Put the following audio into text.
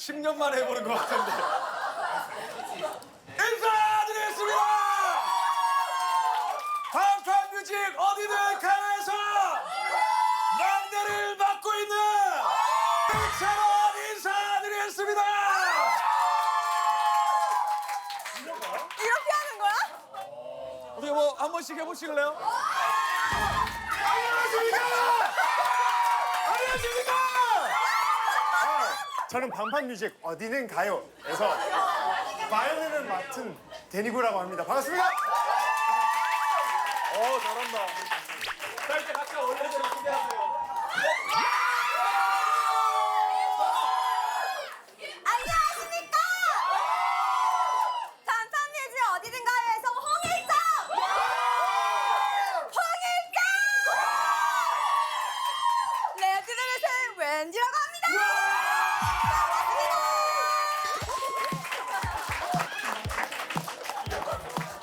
10년 만에 해보는 것 같은데. 인사드리겠습니다! 방탄 뮤직 어디든 가에서 막내를 맡고 있는 이찬원 인사드리겠습니다! 이렇게 하는 거야? 어떻게 뭐 한 번씩 해보실래요? 저는 반판 뮤직 어디는 가요에서 바이올린을 맡은 데니구라고 합니다. 반갑습니다. 어 잘한다. 짧게 각자 원래대로 소개하세요. 안녕하십니까! 단판뮤지 어디든 가요에서 홍일점! 홍일점! 레드벨벳의 네, 웬디라고 합니다!